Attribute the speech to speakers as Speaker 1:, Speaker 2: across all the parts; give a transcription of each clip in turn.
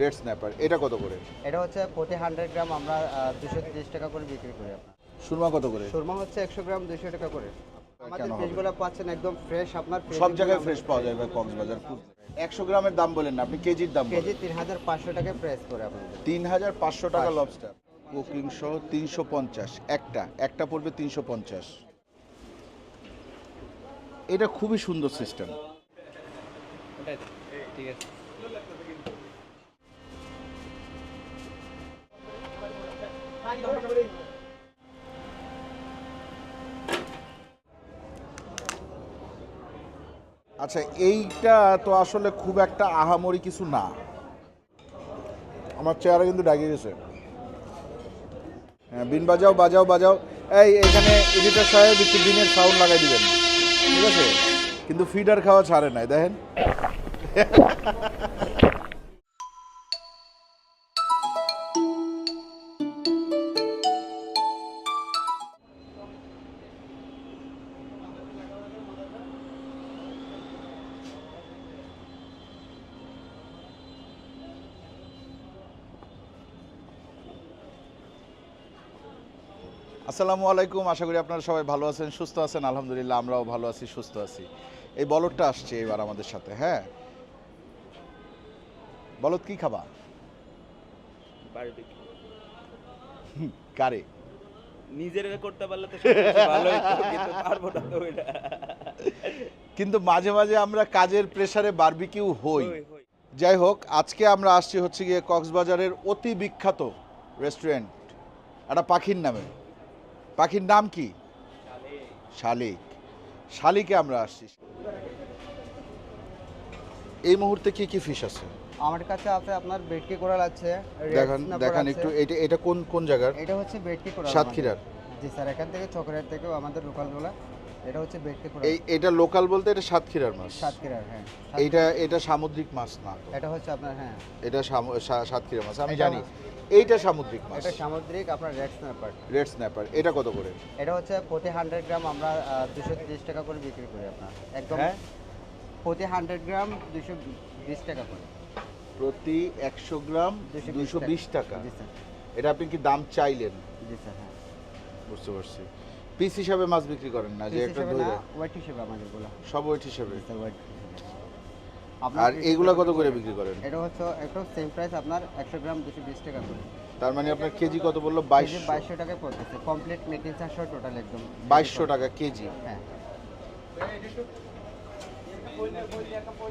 Speaker 1: Red snapper এটা কত করে?
Speaker 2: এটা হচ্ছে প্রতি হান্ড্রেড গ্রাম আমরা দুশো তিরিশ টাকা করে বিক্রি করি আপনার।
Speaker 1: সুরমা কত করে?
Speaker 2: সুরমা হচ্ছে একশো গ্রাম দুশো টাকা করে। আমাদের ফিশগুলো পাচ্ছেন একদম ফ্রেশ আপনার
Speaker 1: সব জায়গায় ফ্রেশ পাওয়া যায় ভাই কক্সবাজার। একশো গ্রামের দাম বলেন না আপনি কেজির দাম
Speaker 2: কেজি তিন হাজার পাঁচশো টাকায় প্রাইস করে আপনাদের।
Speaker 1: তিন হাজার পাঁচশো টাকা লবস্টার কুকিং সহ তিনশো পঞ্চাশ একটা একটা পড়বে তিনশো পঞ্চাশ। এটা খুবই সুন্দর সিস্টেম
Speaker 2: ঠিক আছে।
Speaker 1: আচ্ছা এইটা তো আসলে খুব একটা আহামরি কিছু না। আমার চেহারা কিন্তু ডাকিয়ে গেছে। হ্যাঁ বিন বাজাও বাজাও বাজাও। এই, এখানে এডিটর সাহেব একটু বিনের সাউন্ড লাগাই দিবেন। ঠিক আছে? কিন্তু ফিডার খাওয়া ছাড়ে নাই, দেখেন। আসসালামু আলাইকুম। আশা করি আপনারা সবাই ভালো আছেন সুস্থ আছেন। আলহামদুলিল্লাহ আমরাও ভালো আছি সুস্থ আছি। এই বলদটা আসছে এবার আমাদের সাথে হ্যাঁ? বলদ কি খাবা? কারে?
Speaker 3: নিজের করতে পারলে তো ভালো কিন্তু পারব না তো ওইটা
Speaker 1: কিন্তু মাঝে মাঝে আমরা কাজের প্রেসারে বারবিকিউ হই। যাই হোক আজকে আমরা আসছি হচ্ছে গিয়ে কক্সবাজারের অতি বিখ্যাত রেস্টুরেন্ট একটা পাখির নামে। পাখির নাম কি? শালিক। শালিকে আমরা আসছি। এই মুহূর্তে কি কি ফিশ আছে?
Speaker 2: আমার কাছে আছে আপনার বেটকি কোরাল আছে
Speaker 1: দেখান দেখান একটু এটা এটা কোন কোন জায়গার?
Speaker 2: এটা হচ্ছে বেটকি কোরাল
Speaker 1: সাতক্ষীরার?
Speaker 2: জি স্যার এখান থেকে চকরের থেকেও আমাদের লোকালগুলো এটা হচ্ছে বেটকি কোরাল।
Speaker 1: এই এটা লোকাল বলতে এটা সাতক্ষীরার মাছ।
Speaker 2: সাতক্ষীরার হ্যাঁ।
Speaker 1: এটা এটা সামুদ্রিক মাছ না
Speaker 2: এটা হচ্ছে আপনার হ্যাঁ।
Speaker 1: এটা সামু- সা- সাতক্ষীরা মাছ আমি জানি। এইটা সামুদ্রিক মাছ।
Speaker 2: এটা সামুদ্রিক আপনার রেড স্ন্যাপার।
Speaker 1: রেড স্ন্যাপার এটা কত করে?
Speaker 2: এটা হচ্ছে প্রতি হান্ড্রেড গ্রাম আমরা দুশো তিরিশ টাকা করে বিক্রি করি আপনার। একদম
Speaker 1: হ্যাঁ?
Speaker 2: প্রতি হান্ড্রেড গ্রাম দুশো বিশ টাকা করে।
Speaker 1: প্রতি একশো গ্রাম
Speaker 2: 220
Speaker 1: দুশো বিশ টাকা। এটা আপনি কি দাম চাইলেন?
Speaker 2: জি স্যার হ্যাঁ।
Speaker 1: বুঝতে পারছি। পিস হিসাবে মাছ বিক্রি করেন না যে একটা
Speaker 2: ওয়েট হিসেবে আমাদেরগুলো
Speaker 1: সব ওয়েট হিসাবে?
Speaker 2: ওয়েট
Speaker 1: আর এইগুলা কত করে বিক্রি করেন?
Speaker 2: এটা হচ্ছে একটু সেম প্রাইস আপনার একশো গ্রাম দুশো বিশ টাকা করে।
Speaker 1: তার মানে আপনার কেজি কত বলল?
Speaker 2: কেজি
Speaker 1: বাইশশো।
Speaker 2: টাকায় পড়তেছে। কমপ্লিট মেকিং চার্জ টোটাল একদম।
Speaker 1: বাইশশো টাকা কেজি?
Speaker 2: হ্যাঁ।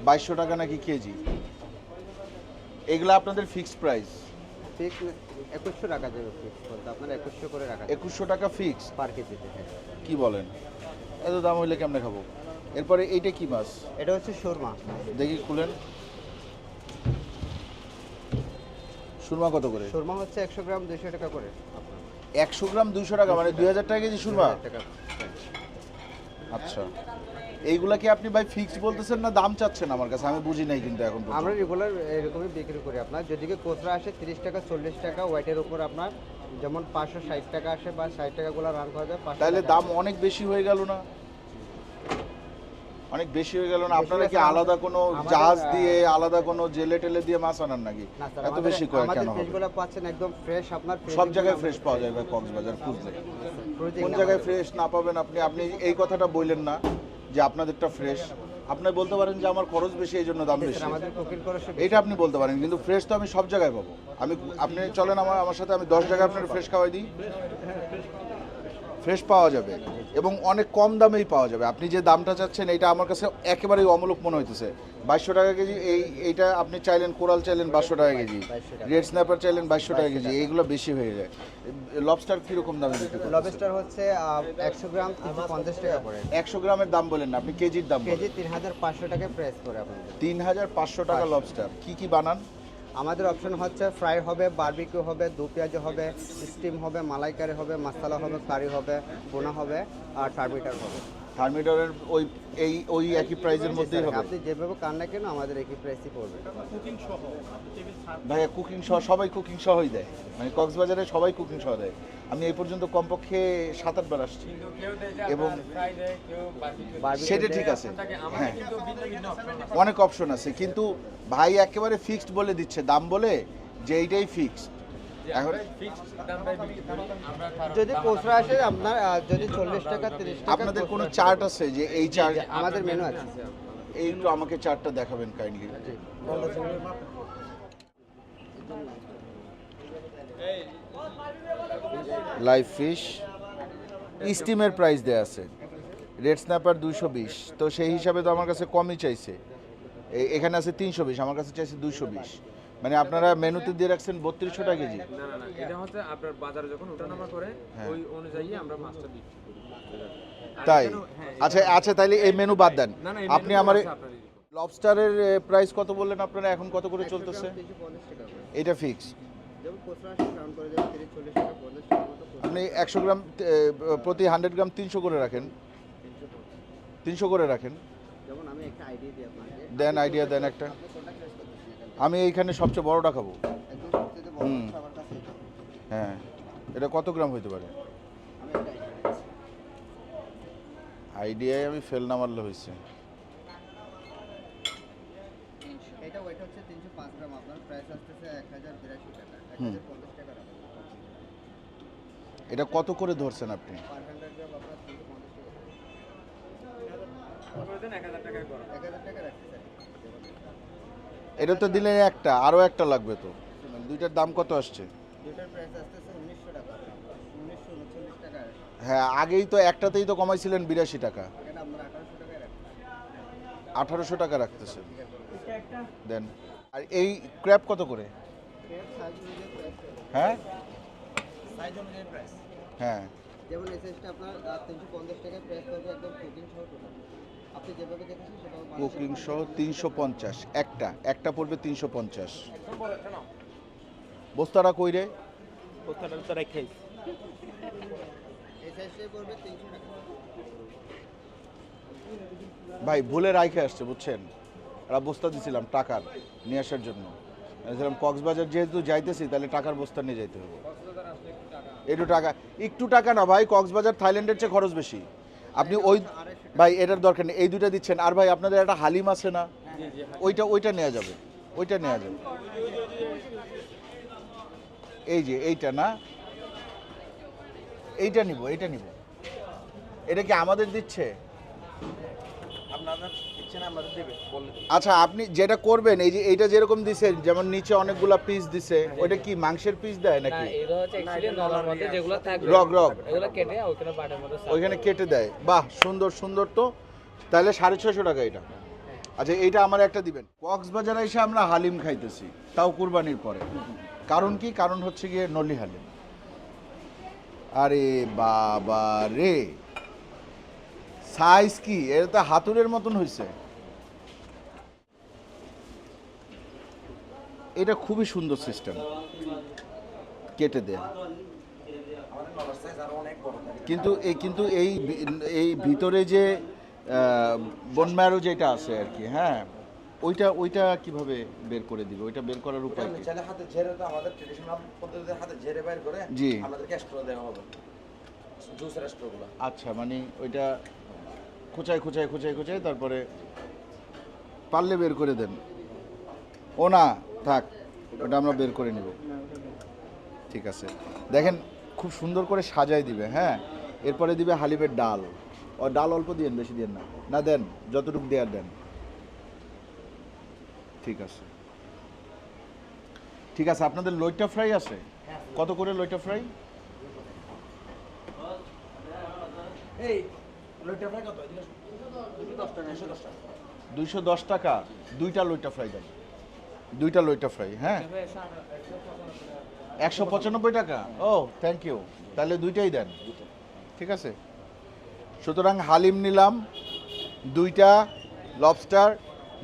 Speaker 1: বাইশশো টাকা নাকি কেজি? এগুলো আপনাদের ফিক্সড প্রাইস
Speaker 2: ফিক্স একুশশো টাকা দেবে ফিক্স বলতে। আপনার একুশশো করে রাখা
Speaker 1: একুশশো টাকা ফিক্স
Speaker 2: পার কেজিতে হ্যাঁ।
Speaker 1: কি বলেন? এত দাম হইলে কেমনে খাব? এরপরে এইটা কি মাছ?
Speaker 2: এটা হচ্ছে সুরমা।
Speaker 1: দেখি খুলেন। সুরমা কত করে?
Speaker 2: সুরমা হচ্ছে একশো গ্রাম দুশো টাকা করে
Speaker 1: একশো গ্রাম দুইশো টাকা মানে দুই হাজার টাকা কেজি সুরমা?
Speaker 2: টাকা
Speaker 1: আচ্ছা। এইগুলা কি আপনি ভাই ফিক্সড বলতেছেন না দাম চাচ্ছেন আমার কাছে? আমি বুঝি নাই কিন্তু এখন
Speaker 2: আমরা রেগুলার এরকমই বিক্রি করি আপনার। যদি কি কোচরা আসে তিরিশ টাকা চল্লিশ টাকা ওয়েটের উপর আপনার যেমন পাঁচশো ষাট টাকা আসে বা ষাট টাকাগুলো রান করা যায় 500
Speaker 1: তাহলে দাম অনেক বেশি হয়ে গেল না? অনেক বেশি হয়ে গেল না? আপনারা কি আলাদা কোনো জাহাজ দিয়ে আলাদা কোনো জেলে টেলে দিয়ে মাছ আনান নাকি? এত বেশি করে কেন
Speaker 2: ফিশগুলো পাচ্ছেন একদম ফ্রেশ আপনার
Speaker 1: সব জায়গায় ফ্রেশ পাওয়া যায় ভাই কক্সবাজার খুঁজলে। কোন জায়গায় ফ্রেশ না পাবেন আপনি? আপনি এই কথাটা বললেন না যে আপনাদেরটা ফ্রেশ আপনি বলতে পারেন যে আমার খরচ বেশি এই জন্য দাম বেশি
Speaker 2: সব
Speaker 1: আপনি বলতে পারেন কিন্তু ফ্রেশ তো আমি সব জায়গায় পাবো। আমি আপনি চলেন আমার আমার সাথে আমি দশ জায়গায় আপনার ফ্রেশ খাওয়াই দিই। ফ্রেশ পাওয়া যাবে এবং অনেক কম দামেই পাওয়া যাবে। আপনি যে দামটা চাচ্ছেন এটা আমার কাছে একেবারেই অমূলক মনে হইতেছে। বাইশশো টাকা কেজি এই এইটা আপনি চাইলেন কোরাল চাইলেন বাইশশো টাকা কেজি রেড স্ন্যাপার চাইলেন বাইশশো টাকা কেজি এইগুলো বেশি হয়ে যায়। লবস্টার কীরকম দামে বিক্রি
Speaker 2: লবেস্টার হচ্ছে একশো গ্রাম পঞ্চাশ টাকা পড়ে
Speaker 1: একশো গ্রামের দাম বলেন না আপনি কেজির দাম
Speaker 2: কেজি তিন হাজার পাঁচশো টাকা প্রাইস করে আপনাদের।
Speaker 1: তিন হাজার পাঁচশো টাকা লবস্টার। কী কী বানান?
Speaker 2: আমাদের অপশন হচ্ছে ফ্রাই হবে বারবিকিউ হবে, দু পেঁয়াজ হবে স্টিম হবে, মালাইকারি হবে, মশলা হবে কারি হবে বোনা হবে, আর টার্মিটার হবে।
Speaker 1: থার্মিডরের ওই এই ওই একই প্রাইজের মধ্যেই হবে।
Speaker 2: আপনি যেভাবে কান না কেন আমাদের একই প্রাইসই পড়বে।
Speaker 1: কুকিং সহ ভাইয়া কুকিং সহ সবাই কুকিং সহই দেয়। মানে কক্সবাজারে সবাই কুকিং সহ দেয়। আমি এই পর্যন্ত কমপক্ষে সাত আটবার আসছি। এবং সেটা ঠিক আছে। হ্যাঁ। অনেক অপশন আছে। কিন্তু ভাই একেবারে ফিক্সড বলে দিচ্ছে। দাম বলে যে এইটাই ফিক্সড এখন
Speaker 2: যদি খুচরা আসে আপনার যদি চল্লিশ টাকা তিরিশ টাকা
Speaker 1: আপনাদের কোনো চার্ট আছে যে এই চার্ট
Speaker 2: আমাদের মেনু আছে।
Speaker 1: এই একটু আমাকে চার্টটা দেখাবেন কাইন্ডলি লাইভ ফিশ স্টিমের প্রাইস দেয়া আছে। রেড স্ন্যাপার দুইশো বিশ। তো সেই হিসাবে তো আমার কাছে কমই চাইছে। এখানে আছে তিনশো বিশ আমার কাছে চাইছে দুইশো বিশ। মানে আপনারা মেনুতে দিয়ে রাখছেন বত্রিশশো টাকা কেজি?
Speaker 4: না না না এটা হচ্ছে আপনার বাজারে যখন ওঠানামা করে
Speaker 1: হ্যাঁ।
Speaker 4: ওই অনুযায়ী আমরা মাছটা বিক্রি করি।
Speaker 1: তাই?
Speaker 4: হ্যাঁ,
Speaker 1: আচ্ছা আচ্ছা তাইলে এই মেনু বাদ দেন। আপনি আমার লবস্টারের প্রাইস কত বললেন আপনারা? এখন কত করে চলতেছে? এটা ফিক্স। আপনি একশো গ্রাম প্রতি হান্ড্রেড গ্রাম তিনশো করে রাখেন। তিনশো করে রাখেন।
Speaker 2: যেমন আমি একটা আইডিয়া দিই আপনাকে।
Speaker 1: দেন আইডিয়া দেন একটা। আমি এইখানে সবচেয়ে বড়টা খাব।
Speaker 2: একদম সবচেয়ে বড়
Speaker 1: হুম। হ্যাঁ। এটা কত গ্রাম হইতে পারে। আইডিয়ায় আমি ফেল না মারলে হয়েছে।
Speaker 2: এটা
Speaker 1: কত করে ধরছেন আপনি?
Speaker 2: টাকা
Speaker 4: করে দেন, এক হাজার টাকায় করো।
Speaker 2: এক হাজার টাকা রাখছি স্যার
Speaker 1: এটা তো দিলে একটা আরও একটা লাগবে তো। দুইটার দাম কত আসছে? হ্যাঁ আগেই তো একটাতেই তো কমাইছিলেন বিরাশি টাকা।
Speaker 2: আঠারোশো
Speaker 1: টাকা রাখতেছেন দেন আর এই ক্র্যাপ কত করে? হ্যাঁ?
Speaker 2: সাইজ অনুযায়ী প্রাইস
Speaker 1: হ্যাঁ।
Speaker 2: যেমন এই সাইজটা আপনার তিনশো পঞ্চাশ টাকায় প্রাইস পড়বে একদম কুকিং সহ টোটাল আপনি যেভাবে দেখেছেন সেভাবে বানাতে
Speaker 1: কুকিং সহ তিনশো পঞ্চাশ। একটা একটা পড়বে তিনশো পঞ্চাশ। বস্তাটা কই রে?
Speaker 3: তো রেখেই।
Speaker 1: ভাই ভুলে রাইখে আসছে বুঝছেন? একটা বস্তা দিছিলাম টাকার নিয়ে আসার জন্য। বলছিলাম কক্সবাজার যেহেতু যাইতেছি তাহলে টাকার বস্তা নিয়ে যাইতে হবে। একটু টাকা একটু টাকা না ভাই কক্সবাজার থাইল্যান্ডের চেয়ে খরচ বেশি। আপনি ওই ভাই, এটার দরকার নেই। এই দুইটা দিচ্ছেন। আর ভাই, আপনাদের একটা হালিম আছে না? ওইটা ওইটা নেওয়া যাবে। ওইটা নেওয়া যাবে। এই যে, এইটা না? এইটা নিব এইটা নিব। এটা কি আমাদের দিচ্ছে?
Speaker 3: আপনাদের? ইচ্ছে না আমাদের দেবে।
Speaker 1: আচ্ছা আপনি যেটা করবেন এই যে এইটা যেরকম দিছেন যেমন নিচে অনেকগুলা পিস দিছে ওইটা কি মাংসের পিস দেয়
Speaker 5: না
Speaker 1: নাকি
Speaker 5: এগুলো হচ্ছে অ্যাকচুয়ালি নলার মধ্যে যেগুলো থাকবে।
Speaker 1: রগ রগ
Speaker 5: এগুলো কেটে ওইখানে বাটের মধ্যে
Speaker 1: ওইখানে কেটে দেয়। বাহ সুন্দর সুন্দর তো। তাহলে সাড়ে ছয়শো টাকা এটা। আচ্ছা এইটা আমার একটা দিবেন। কক্সবাজারে এসে আমরা হালিম খাইতেছি তাও কুরবানির পরে। কারণ কি? কারণ হচ্ছে গিয়ে নলি হালিম। আরে বাবা রে! সাইজ কি? এটা তো হাতুড়ের মতন হয়েছে এটা খুবই সুন্দর সিস্টেম। কেটে দেয়া। কিন্তু এই কিন্তু এই এই ভিতরে যে বোন ম্যারো যেটা আছে আর কি হ্যাঁ ওইটা ওইটা কীভাবে বের করে দিবে? ওইটা বের করার উপায় কি?
Speaker 3: চাইলে হাতে ঝেড়ে তো আমাদের ট্রেডিশনাল পদ্ধতিতে হাতে ঝেড়ে বের করে
Speaker 1: জি।
Speaker 3: আমাদেরকে দেওয়া হবে। জুসের এক্সট্রাগুলো
Speaker 1: আচ্ছা মানে ওইটা খোঁচায় খোঁচায় খোঁচায় খোঁচায় তারপরে পারলে বের করে দেন। ও না থাক ওটা আমরা বের করে নিব। ঠিক আছে। দেখেন খুব সুন্দর করে সাজাই দিবে হ্যাঁ? এরপরে দিবে হালিমের ডাল। ও ডাল অল্প দিয়েন বেশি দিয়েন না। না দেন যতটুকু দেওয়ার দেন। ঠিক আছে। ঠিক আছে আপনাদের লইটা ফ্রাই আছে? কত করে লইটা ফ্রাই? দুইশো দশ টাকা দুইটা লইটা ফ্রাই দেন। দুইটা লইটা ফ্রাই হ্যাঁ? একশো পঁচানব্বই টাকা? ও থ্যাংক ইউ তাহলে দুইটাই দেন। ঠিক আছে? সুতরাং হালিম নিলাম, দুইটা লবস্টার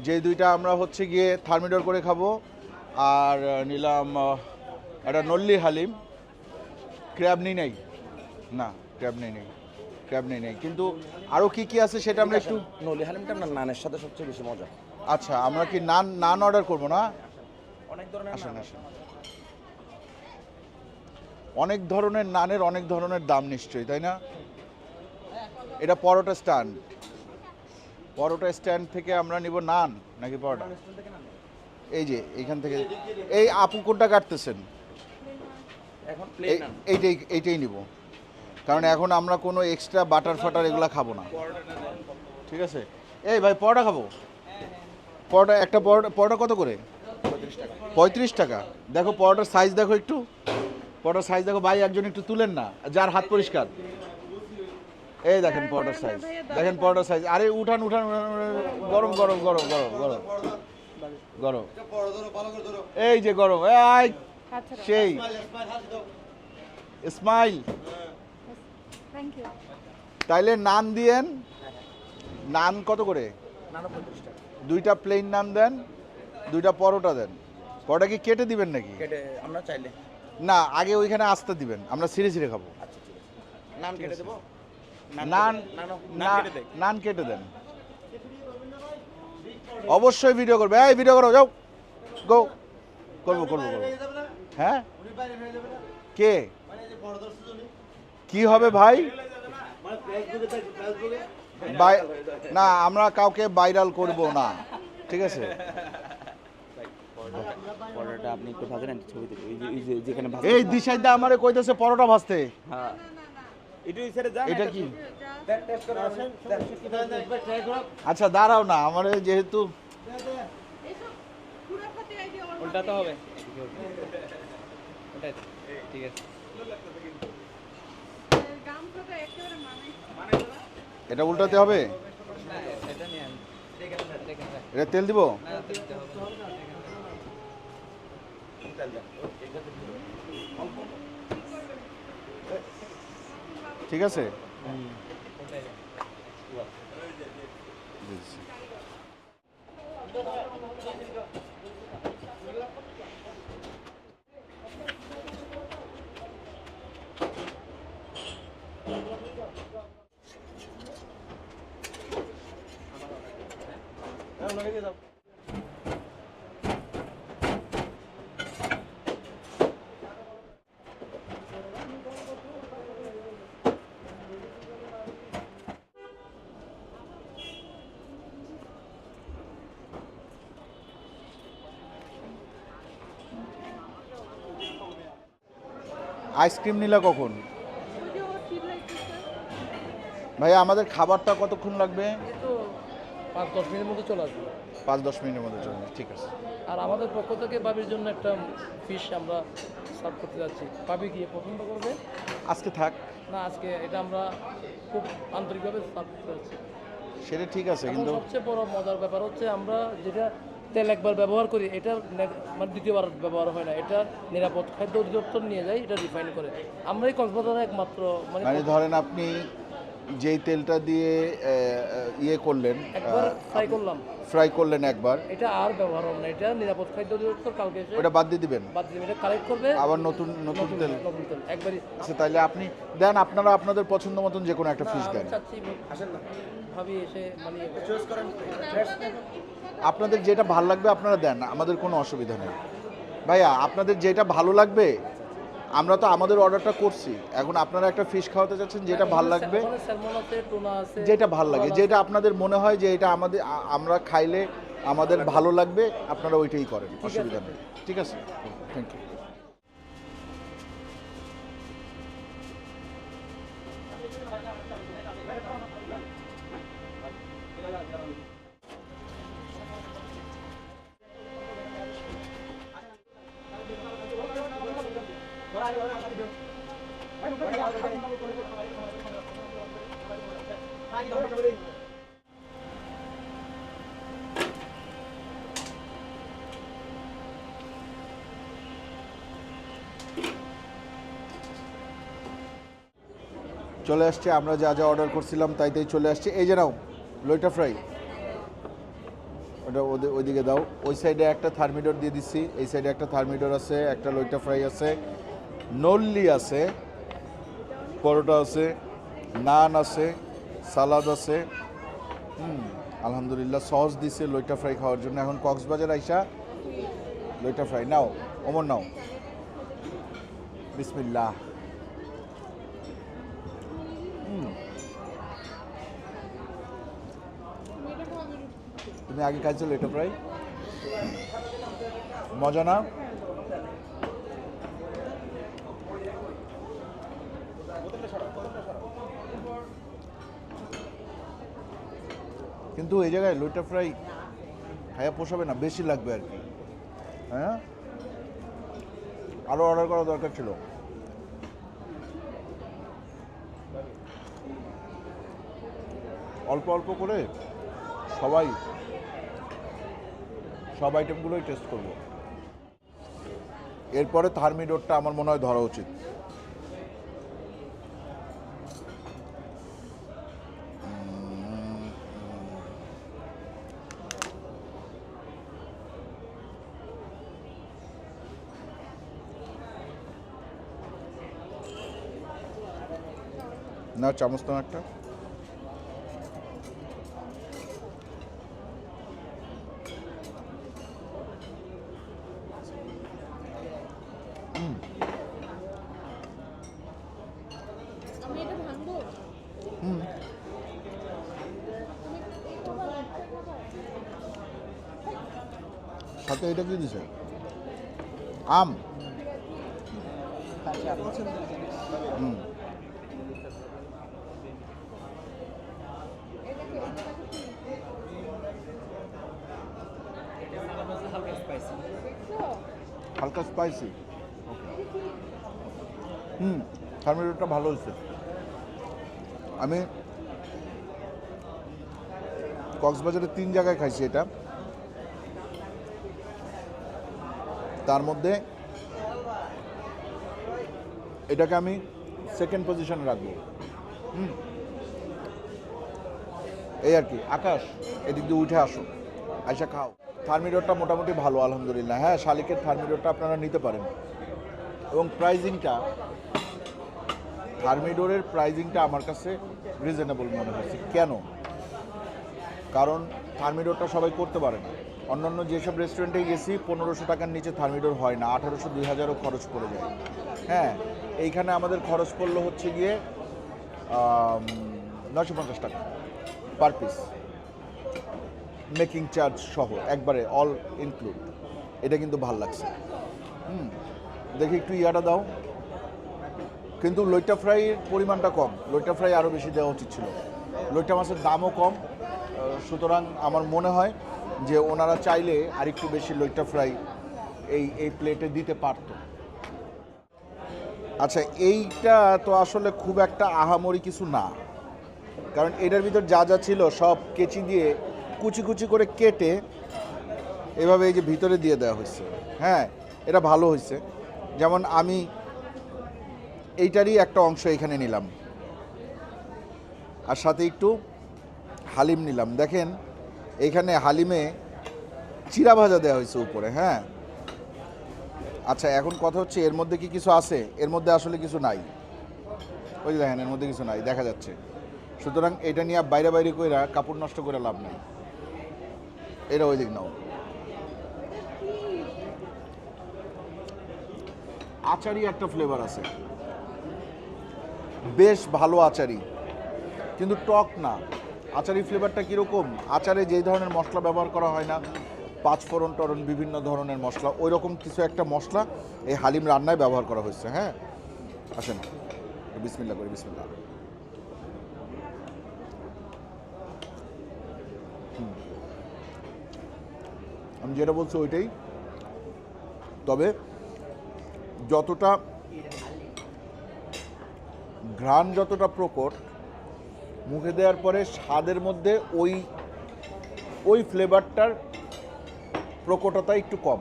Speaker 1: যে দুইটা আমরা হচ্ছে গিয়ে থার্মিডর করে খাব। আর নিলাম একটা নল্লি হালিম। ক্র্যাব নিই নাই? না ক্র্যাব নেই নেই। ক্র্যাব নেই নেই। কিন্তু আরও কি কি আছে সেটা আমরা একটু
Speaker 3: নলি হালিমটা আপনার নানের সাথে সবচেয়ে বেশি মজা।
Speaker 1: আচ্ছা আমরা কি নান নান অর্ডার করব না?
Speaker 3: অনেক ধরনের
Speaker 1: আসেন আসেন। অনেক ধরনের নানের অনেক ধরনের দাম নিশ্চয়ই তাই না? এটা পরোটা স্ট্যান্ড পরোটা স্ট্যান্ড থেকে আমরা নিব নান নাকি পরোটা? এই যে এইখান থেকে। এই আপু কোনটা কাটতেছেন?
Speaker 3: এখন
Speaker 1: এই-
Speaker 3: প্লেন
Speaker 1: এইটাই এইটাই নিব। কারণ এখন আমরা কোনো এক্সট্রা বাটার ফাটার এগুলো খাব না। ঠিক আছে? এই ভাই পরোটা খাব? পরোটা একটা পরোটা পরোটা কত করে? পঁয়ত্রিশ টাকা। দেখো পরোটার সাইজ দেখো একটু। পরোটার সাইজ দেখো ভাই একজন একটু তুলেন না যার হাত পরিষ্কার। এই দেখেন পরোটার সাইজ দেখেন পরোটার সাইজ আরে উঠান উঠান গরম গরম গরম গরম গরম। গরম। এই যে গরম। এই সেই। স্মাইল। তাইলে নান দিয়েন। নান কত করে? দুইটা প্লেন নান দেন দুইটা পরোটা দেন। পরোটা কি কেটে দিবেন নাকি?
Speaker 3: কেটে আমরা চাইলে।
Speaker 1: না আগে ওইখানে আস্তে দিবেন আমরা সিঁড়ে সিঁড়ে খাব।
Speaker 3: আচ্ছা নান কেটে দেবো?
Speaker 1: নান
Speaker 3: নান কেটে দেয়
Speaker 1: নান কেটে দেন। অবশ্যই ভিডিও করবে। এই ভিডিও করো যাও। গো করব করব করব। হ্যাঁ? কে? কি হবে ভাই? বাই- না আমরা কাউকে ভাইরাল করব না। ঠিক আছে?
Speaker 3: পরোটা আপনি একটু ভাজেন আমি এই যে যেখানে
Speaker 1: এই দিশাইদা আমারে কইতেছে পরোটা ভাজতে।
Speaker 3: হ্যাঁ
Speaker 1: এটা কি?
Speaker 3: টেস্ট করে আসেন
Speaker 1: আচ্ছা দাঁড়াও না আমার যেহেতু
Speaker 5: উল্টাতে হবে। ঠিক আছে।
Speaker 1: এটা উল্টাতে হবে?
Speaker 5: এটা
Speaker 1: তেল দিব? ঠিক আছে? বুঝছি। আইসক্রিম নিলা কখন? ভাইয়া আমাদের খাবারটা কতক্ষণ লাগবে?
Speaker 5: পাঁচ দশ মিনিটের মধ্যে চলে আসবে।
Speaker 1: পাঁচ দশ মিনিটের মধ্যে চলবে ঠিক আছে।
Speaker 5: আর আমাদের পক্ষ থেকে বাবির জন্য একটা ফিশ আমরা সার্ভ করতে যাচ্ছি। বাবি গিয়ে পছন্দ করবে?
Speaker 1: আজকে থাক।
Speaker 5: না আজকে এটা আমরা খুব আন্তরিকভাবে সার্ভ করতে যাচ্ছি।
Speaker 1: সেটা ঠিক আছে কিন্তু
Speaker 5: সবচেয়ে বড় মজার ব্যাপার হচ্ছে আমরা যেটা তেল একবার ব্যবহার করি, এটা মানে দ্বিতীয়বার ব্যবহার হয় না। এটা নিরাপদ খাদ্য অধিদপ্তর নিয়ে যায়, এটা রিফাইন করে। আমরাই কক্সবাজারে একমাত্র মানে
Speaker 1: মানে ধরেন আপনি যেই তেলটা দিয়ে ইয়ে করলেন
Speaker 5: ফ্রাই করলাম।
Speaker 1: ফ্রাই করলেন একবার।
Speaker 5: এটা আর ব্যবহার হবে না এটা নিরাপদ খাদ্য অধিদপ্তর কালকে এসে
Speaker 1: ওটা বাদ দিয়ে দিবেন?
Speaker 5: বাদ দিবে এটা কালেক্ট করবে।
Speaker 1: আবার নতুন নতুন তেল?
Speaker 5: নতুন তেল একবারই।
Speaker 1: আচ্ছা তাহলে আপনি দেন আপনারা আপনাদের পছন্দ মতন যে কোনো একটা
Speaker 5: ফিশ
Speaker 1: দেন।
Speaker 5: চাচ্ছি ভাবি এসে মানে
Speaker 1: আপনাদের যেটা ভালো লাগবে আপনারা দেন আমাদের কোনো অসুবিধা নেই। ভাইয়া আপনাদের যেটা ভালো লাগবে আমরা তো আমাদের অর্ডারটা করছি। এখন আপনারা একটা ফিশ খাওয়াতে চাচ্ছেন যেটা ভালো লাগবে।
Speaker 5: আছে টুনা আছে
Speaker 1: যেটা ভালো লাগে যেটা আপনাদের মনে হয় যে এটা আমাদের আমরা খাইলে আমাদের ভালো লাগবে। আপনারা ওইটাই করেন অসুবিধা নেই। ঠিক আছে? থ্যাংক ইউ চলে আসছে, আমরা যা যা অর্ডার করছিলাম তাই তাই চলে আসছে। এই যে নাও, লইটা ফ্রাই ওটা ওদের ওইদিকে দাও। ওই সাইডে একটা থার্মিডোর দিয়ে দিচ্ছি। এই সাইডে একটা থার্মিডোর আছে, একটা লইটা ফ্রাই আছে। নল্লি আছে, পরোটা আছে, নান আছে, সালাদ আছে। হুম, আলহামদুলিল্লাহ সস দিছে লইটা ফ্রাই খাওয়ার জন্য। এখন কক্সবাজার আইসা লইটা ফ্রাই নাও অমর নাও। বিসমিল্লাহ। তুমি আগে খাইছো লইটা ফ্রাই মজা না? কিন্তু এই জায়গায় লইটা ফ্রাই খাইয়া পোষাবে না, বেশি লাগবে আর কি। হ্যাঁ? আরও অর্ডার করা দরকার ছিল। অল্প অল্প করে সবাই সব আইটেমগুলোই টেস্ট করব। এরপরে থার্মিডোরটা আমার মনে হয় ধরা উচিত। না চামচ একটা। সাথে এটা কি দিছে? আম। হুম। হালকা স্পাইসি। হুম থার্মিডোরটা ভালো হয়েছে। আমি কক্সবাজারে তিন জায়গায় খাইছি এটা। তার মধ্যে এটাকে আমি সেকেন্ড পজিশনে রাখব। হুম। এই আর কি, আকাশ, এদিক দিয়ে উঠে আসো, আইসা খাও। থার্মিডোরটা মোটামুটি ভালো, আলহামদুলিল্লাহ। হ্যাঁ শালিকের থার্মিডোরটা আপনারা নিতে পারেন। এবং প্রাইজিংটা, থার্মিডোরের প্রাইজিংটা আমার কাছে রিজনেবল মনে হয়েছে কেন? কারণ থার্মিডোরটা সবাই করতে পারে না। অন্যান্য যেসব রেস্টুরেন্টে গেছি, পনেরোশো টাকার নিচে থার্মিডোর হয় না, আঠারোশো, দুই হাজারও খরচ পড়ে যায়। হ্যাঁ এইখানে আমাদের খরচ পড়ল হচ্ছে গিয়ে নশো পঞ্চাশ টাকা পার পিস মেকিং চার্জ সহ, একবারে অল ইনক্লুড এটা কিন্তু ভালো লাগছে। হুম, দেখি একটু ইয়াটা দাও। কিন্তু লইটা ফ্রাইয়ের পরিমাণটা কম। লইটা ফ্রাই আরও বেশি দেওয়া উচিত ছিল। লইটা মাছের দামও কম। সুতরাং আমার মনে হয় যে ওনারা চাইলে আরেকটু বেশি লইটা ফ্রাই এই এই প্লেটে দিতে পারতো। আচ্ছা এইটা তো আসলে খুব একটা আহামরি কিছু না। কারণ এটার ভিতর যা যা ছিল সব কেচি দিয়ে কুচি কুচি করে কেটে এভাবে এই যে ভিতরে দিয়ে দেওয়া হয়েছে। হ্যাঁ এটা ভালো হয়েছে। যেমন আমি এইটারই একটা অংশ এখানে নিলাম। আর সাথে একটু হালিম নিলাম। দেখেন এইখানে হালিমে চিরা ভাজা দেওয়া হয়েছে উপরে হ্যাঁ? আচ্ছা এখন কথা হচ্ছে এর মধ্যে কি কিছু আছে? এর মধ্যে আসলে কিছু নাই। ওই দেখেন, এর মধ্যে কিছু নাই, দেখা যাচ্ছে। সুতরাং এটা নিয়ে বাইরে বাইরে কইরা কাপড় নষ্ট করে লাভ নাই। এটা ওই দিক নাও। আচারি একটা ফ্লেভার আছে। বেশ ভালো আচারি, কিন্তু টক না। আচারি ফ্লেভারটা কীরকম? আচারে যেই ধরনের মশলা ব্যবহার করা হয় না পাঁচফোড়ন টরন বিভিন্ন ধরনের মশলা ওই রকম কিছু একটা মশলা এই হালিম রান্নায় ব্যবহার করা হয়েছে হ্যাঁ? আসেন বিসমিল্লা করি বিসমিল্লা আমি যেটা বলছি ওইটাই। তবে যতটা ঘ্রাণ যতটা প্রকট মুখে দেওয়ার পরে স্বাদের মধ্যে ওই ওই ফ্লেভারটার প্রকটতা একটু কম।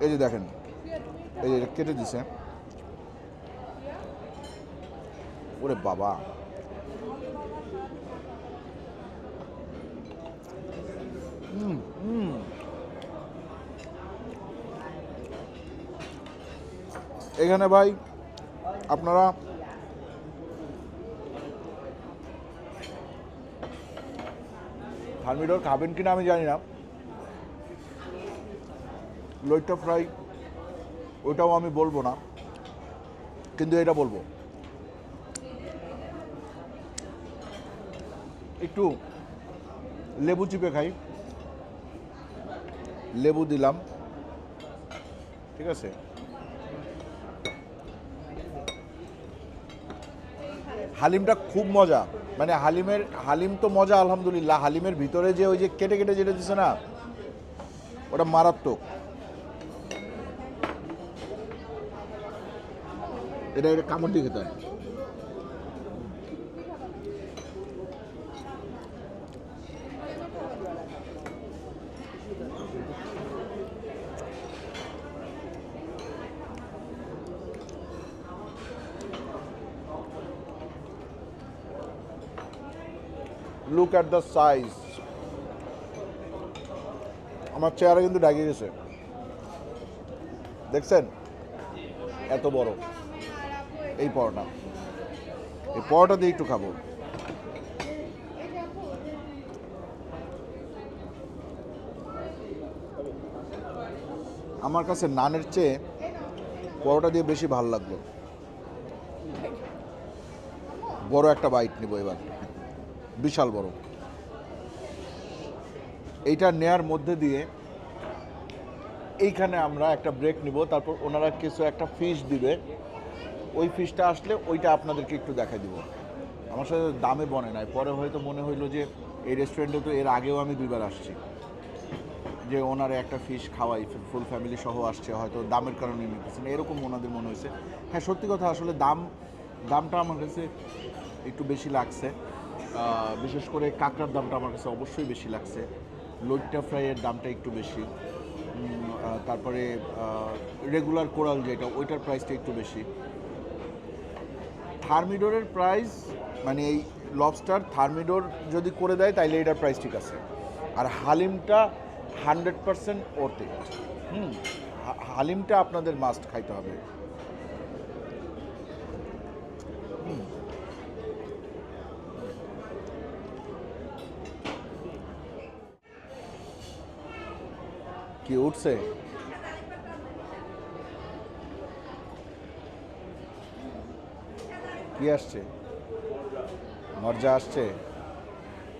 Speaker 1: এই যে দেখেন, এই যে কেটে দিছে। ওরে বাবা। হুম। এখানে ভাই, আপনারা থার্মিডোর খাবেন কিনা আমি জানি না। লইট্টা ফ্রাই, ওটাও আমি বলব না, কিন্তু এটা বলব। একটু লেবু চিপে খাই। লেবু দিলাম। ঠিক আছে? হালিমটা খুব মজা। মানে হালিমের, হালিম তো মজা, আলহামদুলিল্লাহ। হালিমের ভিতরে যে ওই যে কেটে কেটে যেটা দিছে না, ওটা মারাত্মক। এটা এটা কামড় দিয়ে খেতে হয়। লুক অ্যাট দ্য সাইজ আমার চেহারা কিন্তু ডাকিয়ে গেছে। দেখছেন? এত বড়। এই পরোটা। এই পরোটা দিয়ে একটু খাব। আমার কাছে নানের চেয়ে পরোটা দিয়ে বেশি ভালো লাগল। বড় একটা বাইট নিব এবার। বিশাল বড়। এইটা নেয়ার মধ্যে দিয়ে এইখানে আমরা একটা ব্রেক নিব, তারপর ওনারা কিছু একটা ফিশ দিবে। ওই ফিশটা আসলে ওইটা আপনাদেরকে একটু দেখাই দিব। আমার সাথে দামে বনে নাই, পরে হয়তো মনে হইল যে এই রেস্টুরেন্টে তো এর আগেও আমি দুইবার আসছি। যে ওনারা একটা ফিশ খাওয়াই ফুল ফ্যামিলি সহ আসছে, হয়তো দামের কারণে নিতেছেন এরকম ওনাদের মনে হয়েছে। হ্যাঁ সত্যি কথা আসলে দাম, দামটা আমার কাছে একটু বেশি লাগছে। বিশেষ করে কাঁকড়ার দামটা আমার কাছে অবশ্যই বেশি লাগছে। লইট্টা ফ্রাইয়ের দামটা একটু বেশি। তারপরে রেগুলার কোরাল যেটা, ওইটার প্রাইসটা একটু বেশি। থার্মিডোরের প্রাইস মানে এই লবস্টার থার্মিডোর যদি করে দেয়, তাইলে এটার প্রাইস ঠিক আছে। আর হালিমটা হান্ড্রেড পারসেন্ট ওরতে হুম হালিমটা আপনাদের মাস্ট খাইতে হবে। কি উঠছে কি আসছে? মর্যা আসছে।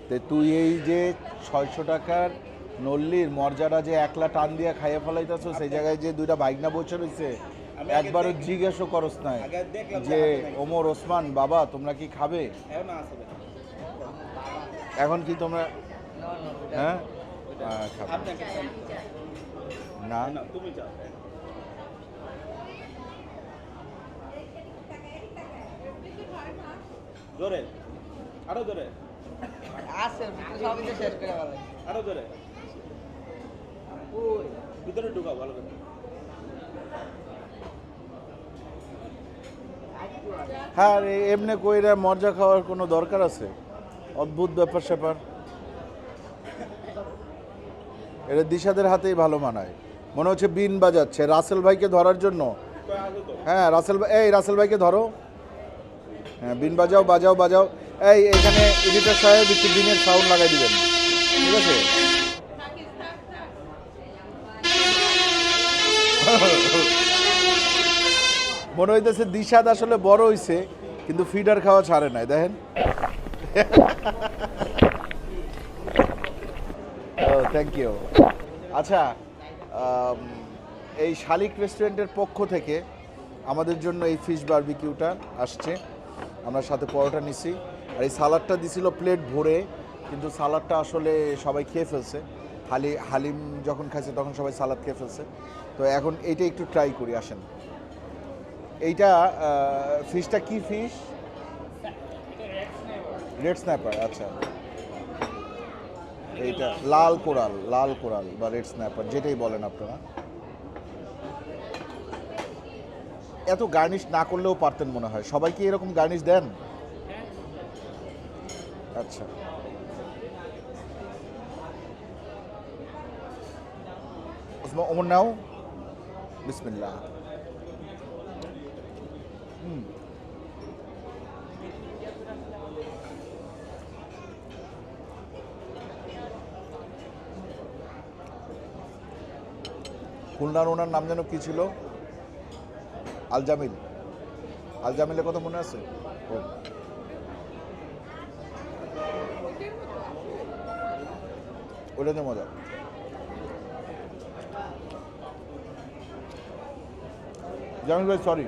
Speaker 1: তে তুই এই যে ছয়শো টাকার নল্লির মর্যাদা যে একলা টান দিয়ে খাইয়ে ফেলাইতেছ সেই জায়গায় যে দুইটা বাইক না বসে রয়েছে একবারও জিজ্ঞেসও করস নাই যে ওমর ওসমান বাবা তোমরা কি খাবে? এখন কি তোমরা হ্যাঁ? খাবে। না
Speaker 3: জোরে। আরও জোরে।
Speaker 2: আছে সবই তো শেষ করে ভালো
Speaker 3: আরও জোরে। ভিতরে ঢুকাও ভালো করে।
Speaker 1: হ্যাঁ এমনি কইরা মর্যা খাওয়ার কোনো দরকার আছে? অদ্ভুত ব্যাপার স্যাপার এটা দিশাদের হাতেই ভালো মানায়। মনে হচ্ছে বিন বাজাচ্ছে। রাসেল ভাইকে ধরার জন্য। হ্যাঁ রাসেল ভাই এই রাসেল ভাইকে ধরো। হ্যাঁ বিন বাজাও বাজাও বাজাও। এই, এখানে এডিটর সাহেব একটু বিনের সাউন্ড লাগাই দিবেন। ঠিক আছে? মনে হইতেছে দিশাদ আসলে বড় হইছে, কিন্তু ফিডার খাওয়া ছাড়ে নাই, দেখেন। থ্যাংক ইউ আচ্ছা এই শালিক রেস্টুরেন্টের পক্ষ থেকে আমাদের জন্য এই ফিশ বারবিকিউটা আসছে। আমরা সাথে পরোটা নিছি। আর এই সালাডটা দিছিল প্লেট ভরে কিন্তু সালাডটা আসলে সবাই খেয়ে ফেলছে। হালি হালিম যখন খাইছে তখন সবাই সালাদ খেয়ে ফেলছে। তো এখন এইটা একটু ট্রাই করি আসেন। এইটা ফিশটা কি ফিশ? রেড স্ন্যাপার আচ্ছা। এইটা, লাল কোরাল লাল কোরাল বা রেড স্ন্যাপার, যেটাই বলেন আপনারা। এত গার্নিশ না করলেও পারতেন মনে হয়। সবাই কি এরকম গার্নিশ দেন? আচ্ছা। ওমর নাও। বিসমিল্লাহ। খুলনার ওনার নাম যেন কী ছিল? আলজামিল। আলজামিলের কথা মনে আছে? ও। ওটাতে মজা। জামিল ভাই সরি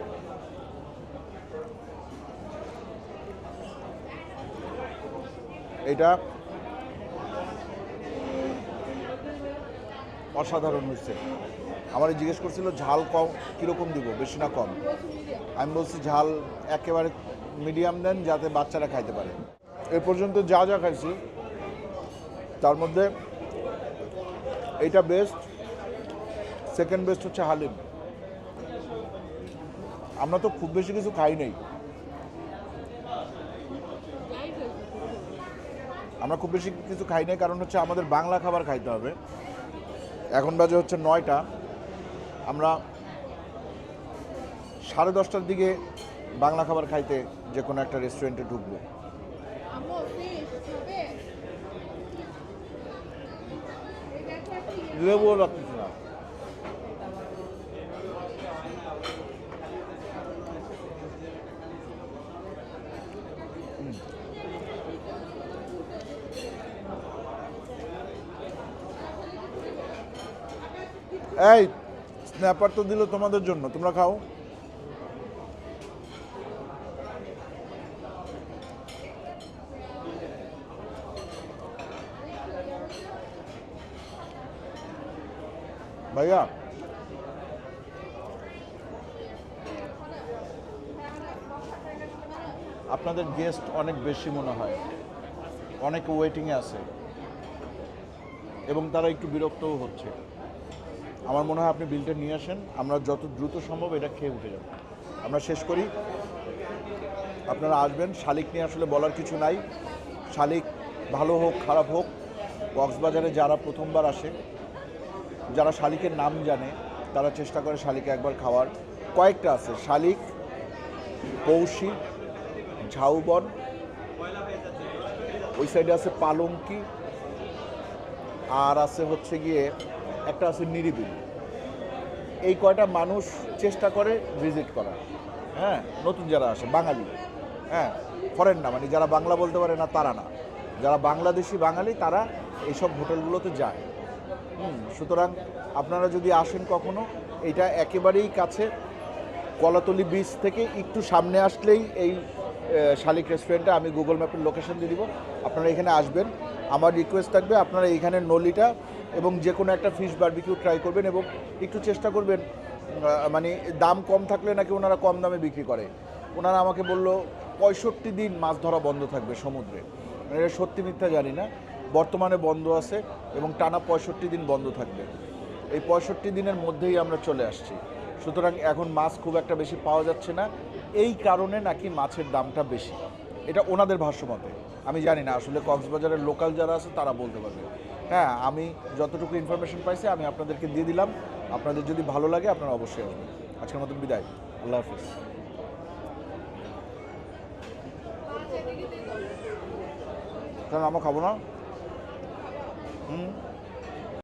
Speaker 1: এটা অসাধারণ হয়েছে। আমার জিজ্ঞেস করছিল, ঝাল কম, কীরকম দিব? বেশি না কম? আমি বলছি, ঝাল একেবারে মিডিয়াম দেন, যাতে বাচ্চারা খাইতে পারে। এ পর্যন্ত যা যা খাইছি, তার মধ্যে এইটা বেস্ট সেকেন্ড বেস্ট হচ্ছে হালিম। আমরা তো খুব বেশি কিছু খাই নাই। আমরা খুব বেশি কিছু খাই নাই, কারণ হচ্ছে আমাদের বাংলা খাবার খাইতে হবে। এখন বাজে হচ্ছে নয়টা। আমরা সাড়ে দশটার দিকে বাংলা খাবার খাইতে যে কোনো একটা রেস্টুরেন্টে ঢুকবো।
Speaker 6: লেবু
Speaker 1: লেবুও রাখতেছি না হুম। এই স্ন্যাপার তো দিল তোমাদের জন্য। তোমরা খাও। ভাইয়া। আপনাদের গেস্ট অনেক বেশি মনে হয়। অনেক ওয়েটিংয়ে আছে। এবং তারা একটু বিরক্তও হচ্ছে। আমার মনে হয় আপনি বিলটা নিয়ে আসেন, আমরা যত দ্রুত সম্ভব এটা খেয়ে উঠে যাব। আমরা শেষ করি। আপনারা আসবেন, শালিক নিয়ে আসলে বলার কিছু নাই। শালিক ভালো হোক, খারাপ হোক, কক্সবাজারে যারা প্রথমবার আসে, যারা শালিকের নাম জানে, তারা চেষ্টা করে শালিকে একবার খাওয়ার। কয়েকটা আছে, শালিক, কৌশি, ঝাউবন, ওই সাইডে আছে পালঙ্কি, আর আছে হচ্ছে গিয়ে একটা আছে নিরিবিলি এই কয়টা মানুষ চেষ্টা করে ভিজিট করা। হ্যাঁ নতুন যারা আসে বাঙালি। হ্যাঁ ফরেন না মানে যারা বাংলা বলতে পারে না তারা না। যারা বাংলাদেশি বাঙালি তারা এইসব হোটেলগুলোতে যায়। হুম, সুতরাং আপনারা যদি আসেন কখনো এটা একেবারেই কাছে কলাতলি বিচ থেকে একটু সামনে আসলেই এই শালিক রেস্টুরেন্টটা আমি গুগল ম্যাপের লোকেশন দিয়ে দিব। আপনারা এখানে আসবেন। আমার রিকোয়েস্ট থাকবে আপনারা এইখানে নলিটা এবং যে কোনো একটা ফিশ বারবিকিউ ট্রাই করবেন এবং একটু চেষ্টা করবেন মানে দাম কম থাকলে নাকি ওনারা কম দামে বিক্রি করে। ওনারা আমাকে বলল, পঁয়ষট্টি দিন মাছ ধরা বন্ধ থাকবে সমুদ্রে। এটা সত্যি মিথ্যা জানি না। বর্তমানে বন্ধ আছে এবং টানা পঁয়ষট্টি দিন বন্ধ থাকবে। এই পঁয়ষট্টি দিনের মধ্যেই আমরা চলে আসছি। সুতরাং এখন মাছ খুব একটা বেশি পাওয়া যাচ্ছে না। এই কারণে নাকি মাছের দামটা বেশি। এটা ওনাদের ভাষ্যমতে। আমি জানি না, আসলে কক্সবাজারের লোকাল যারা আছে তারা বলতে পারবে। হ্যাঁ আমি যতটুকু ইনফরমেশন পাইছি, আমি আপনাদেরকে দিয়ে দিলাম। আপনাদের যদি ভালো লাগে, আপনারা অবশ্যই আসবেন। আজকের মতন বিদায়। আল্লাহ হাফিজ। কারণ আমরা খাব না? হুম?